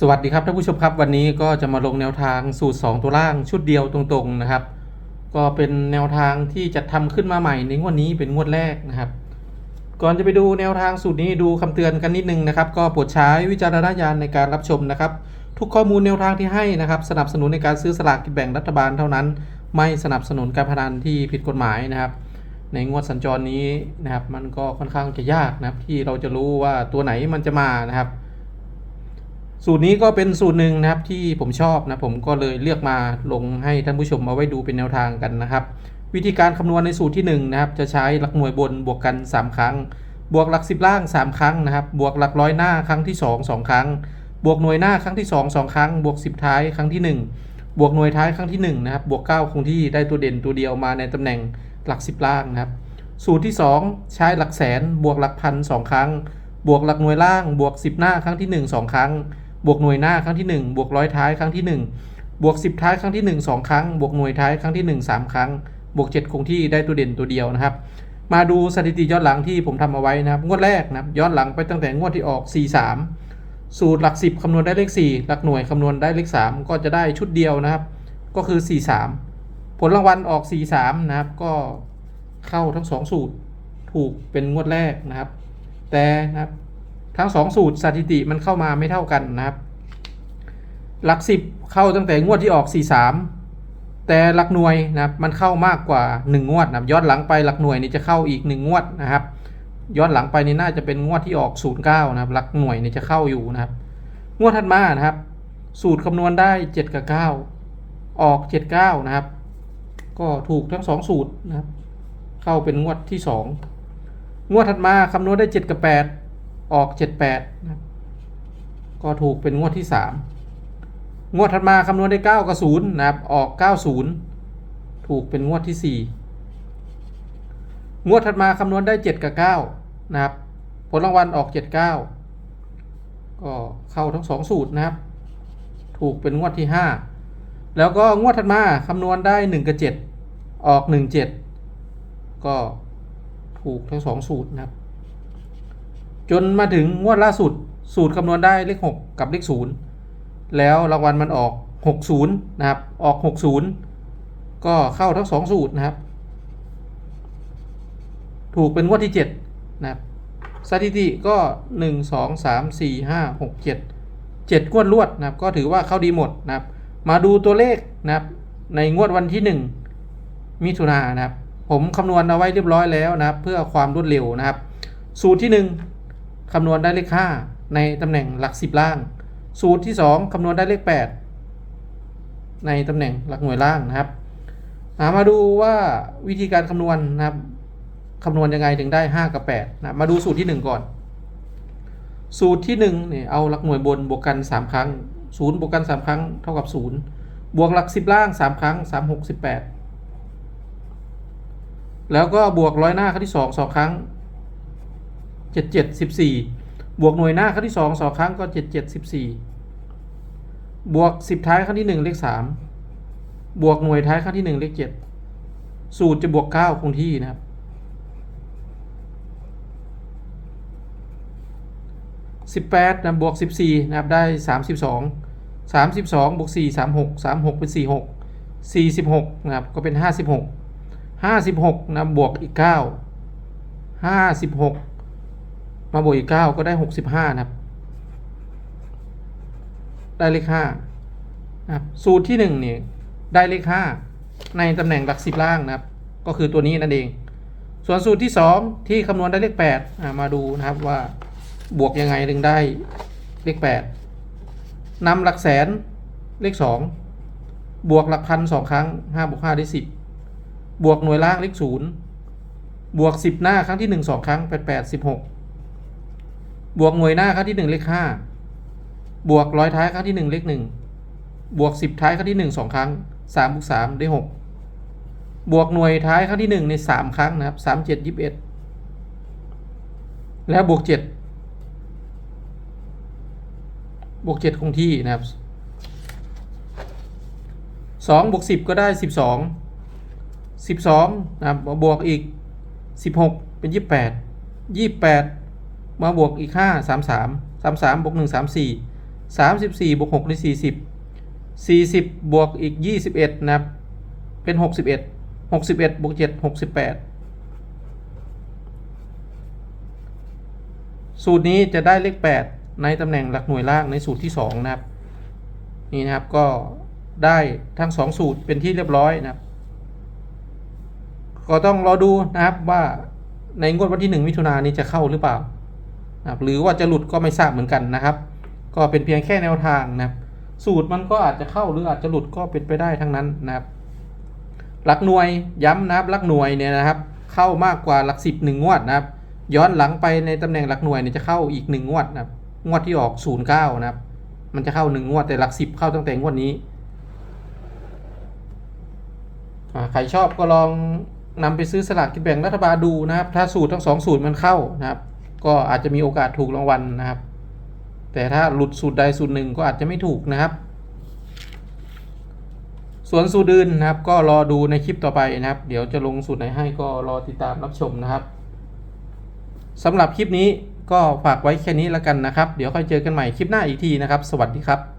สวัสดีครับท่านผู้ชมครับวันนี้ก็จะมาลงแนวทางสูตร 2 ตัวล่างชุดเดียวตรงๆนะครับ ก็เป็นแนวทางที่จะทำขึ้นมาใหม่ในงวดนี้เป็นงวดแรกนะครับ ก่อนจะไปดูแนวทางสูตรนี้ดูคำเตือนกันนิดนึงนะครับ ก็โปรดใช้วิจารณญาณในการรับชมนะครับ ทุกข้อมูลแนวทางที่ให้นะครับ สนับสนุนในการซื้อสลากกินแบ่งรัฐบาลเท่านั้น ไม่สนับสนุนการพนันที่ผิดกฎหมายนะครับ ในงวดสัญจรนี้นะครับ มันก็ค่อนข้างจะยากนะครับที่เราจะรู้ว่าตัวไหนมันจะมานะครับ สูตรนี้ก็เป็นสูตรหนึ่งนะครับที่ผมชอบนะผมก็เลยเลือกมาลงให้ท่านผู้ชมมาไว้ดูเป็นแนวทางกันนะครับ วิธีการคำนวณในสูตรที่1นะครับจะใช้หลักหน่วยบนบวกกัน 3 ครั้ง บวกหลัก 10 ล่าง 3 ครั้งนะครับบวกหลักร้อยหน้าครั้งที่ 2 2 ครั้ง บวกหน่วยหน้าครั้งที่ 2 2 ครั้ง บวก 10 ท้ายครั้งที่ 1 บวกหน่วยท้ายครั้งที่1นะครับบวก 9 คงที่ได้ตัวเด่นตัวเดียวมาในตำแหน่งหลัก 10 ล่างนะครับสูตรที่ 2 ใช้หลักแสน บวกหลักพันสองครั้ง บวกหลักหน่วยล่าง บวก 10 หน้าครั้งที่ 1 2 ครั้ง บวกหน่วยหน้าครั้งที่ 1 บวกร้อยท้ายครั้งที่ 1 บวก 10 ท้ายครั้งที่ 1 2 ครั้ง บวกหน่วยท้ายครั้งที่ 1 3 ครั้ง บวก 7 คงที่ได้ตัวเด่นตัวเดียวนะครับ มาดูสถิติย้อนหลังที่ผมทำเอาไว้นะครับ งวดแรกนะครับ ย้อนหลังไปตั้งแต่งวดที่ออก 43 สูตรหลัก 10คำนวณได้เลข 4 หลักหน่วยคำนวณได้เลข 3 ก็จะได้ชุดเดียวนะครับ ก็คือ 43 ผลรางวัลออก 43 นะครับ ก็เข้าทั้ง 2 สูตรถูกเป็นงวดแรกนะครับ แต่นะครับ ทั้ง2สูตรสถิติมันเข้ามาไม่เท่ากันนะครับ หลัก10เข้าตั้งแต่งวดที่ออก43แต่หลักหน่วยนะครับมันเข้ามากกว่า 1 งวดนะย้อนหลังไปหลักหน่วยนี่จะเข้าอีก 1 งวดนะครับ ย้อนหลังไปนี่น่าจะเป็นงวดที่ออก 09 นะครับ หลักหน่วยนี่จะเข้าอยู่นะครับ งวดถัดมานะครับ สูตรคำนวณได้ 7 กับ 9 ออก 79 นะครับ ก็ถูกทั้ง 2 สูตรนะครับ เข้าเป็นงวดที่ 2 งวดถัดมาคำนวณได้ 7 กับ 8 ออก 78นะครับก็ถูกเป็นงวดที่ 3 งวดถัดมาคำนวณได้ 9 กับ 0 นะครับ ออก 90 ถูกเป็นงวดที่ 4 งวดถัดมาคำนวณได้ 7 กับ 9 นะครับ ผลรางวัลออก 79 ก็เข้าทั้ง 2 สูตรนะครับ ถูกเป็นงวดที่ 5 แล้วก็งวดถัดมาคำนวณได้ 1 กับ 7 ออก 17 ก็ถูกทั้ง 2 สูตรนะครับ จนมาถึงงวดล่าสุด สูตรคำนวณได้เลข 6 กับเลข 0 แล้วรางวัลมันออก 60 นะครับ ออก 60 ก็เข้าทั้ง 2 สูตรนะครับ ถูกเป็นงวดที่ 7 นะครับ สถิติก็ 1 2 3 4 5 6 7 7งวดรวดนะครับ ก็ถือว่าเข้าดีหมดนะครับ มาดูตัวเลขนะครับ ในงวดวันที่ 1 มิถุนายนนะครับ ผมคำนวณเอาไว้เรียบร้อยแล้วนะครับ เพื่อความรวดเร็วนะครับ สูตรที่ 1 คำนวณได้เลข 5 ในตำแหน่งหลัก 10 ล่าง สูตรที่ 2 คำนวณได้เลข 8 ในตำแหน่งหลักหน่วยล่างนะครับามาดูว่าวิธีการคำนวณนะครับคำนวณยังไงถึงได้ 5 กับ8นะมาดูสูตรที่ 1 ก่อน สูตรที่1เนี่ยเอาหลักหน่วยบนบวกกัน 3 ครั้ง 0 บวกกัน 3 ครั้ง เท่ากับ 0 บวกหลัก 10 ล่าง 3 ครั้ง 3 6 18 แล้วก็บวกร้อยหน้าครั้งที่ 2 2 ครั้ง 7 7 14บวกหน่วยหน้าครั้งที่2 2ครั้งก็7 7 14บวก10ท้ายครั้งที่1เลข3บวกหน่วยท้ายครั้งที่1เลข7สูตรจะบวก9คงที่นะครับ 18นะบวก 14 นะครับ ได้ 32 32 บวก 4 36 36 เป็น 46 46 นะครับ ก็เป็น 56 56 นะบวกอีก 9 56 มาบวกอีก9ก็ได้65นะครับ ได้เลข5นะครับสูตรที่1เนี่ยได้เลข5ในตำแหน่งหลัก10ล่างนะครับ ก็คือตัวนี้นั่นเอง ส่วนสูตรที่2ที่คำนวณได้เลข8อ่ามาดูนะครับว่าบวกยังไงถึงได้เลข8นำหลักแสนเลข2บวกหลักพันสองครั้ง5บวก5ได้10บบวกหน่วยล่างเลข0บวก10หน้าครั้งที่1 2ครั้ง8 8 16บหก บวกหน่วยหน้าครั้งที่ 1 เลข 5 บวกร้อยท้ายครั้งที่ 1 เลข 1 บวก 10 ท้ายครั้งที่ 1 2 ครั้ง3บวก3ได้ 6 บวกหน่วยท้ายครั้งที่ 1 ใน 3 ครั้งนะครับ 3 7 21 แล้วบวก 7 บวก 7 คงที่นะครับ 2 บวก 10 ก็ได้ 12 12 นะครับบวกอีก 16 เป็น 28 28 มาบวกอีก 5 33 33บวก1 34 34บวก6ได้40 40 บวกอีก 21 นะครับ เป็น 61 61บวก7 68 สูตรนี้จะได้เลข 8 ในตำแหน่งหลักหน่วยล่างในสูตรที่ 2 นะครับ นี่นะครับก็ได้ทั้ง 2 สูตรเป็นที่เรียบร้อยนะครับ ก็ต้องรอดูนะครับว่าในงวดวันที่ 1 มิถุนายนนี้จะเข้าหรือเปล่า นะครับหรือว่าจะหลุดก็ไม่ทราบเหมือนกันนะครับ ก็เป็นเพียงแค่แนวทางนะครับสูตรมันก็อาจจะเข้าหรืออาจจะหลุดก็เป็นไปได้ทั้งนั้นนะครับหลักหน่วยย้ำนะครับหลักหน่วยเนี่ยนะครับ เข้ามากกว่าหลักสิบหนึ่งงวดนะครับ ย้อนหลังไปในตำแหน่งหลักหน่วยเนี่ยจะเข้าอีกหนึ่งงวดนะครับงวดที่ออกศูนย์เก้านะครับ มันจะเข้าหนึ่งงวดแต่หลักสิบเข้าตั้งแต่งวดนี้ใครชอบก็ลองนำไปซื้อสลากกินแบ่งรัฐบาลดูนะครับ ถ้าสูตรทั้งสองสูตรมันเข้านะครับ ก็อาจจะมีโอกาสถูกรางวัลนะครับ แต่ถ้าหลุดสูตรใดสูตรหนึ่งก็อาจจะไม่ถูกนะครับ ส่วนสูตรอื่นนะครับ ก็รอดูในคลิปต่อไปนะครับ เดี๋ยวจะลงสูตรไหนให้ก็รอติดตามรับชมนะครับสำหรับคลิปนี้ก็ฝากไว้แค่นี้แล้วกันนะครับ เดี๋ยวค่อยเจอกันใหม่คลิปหน้าอีกทีนะครับ สวัสดีครับ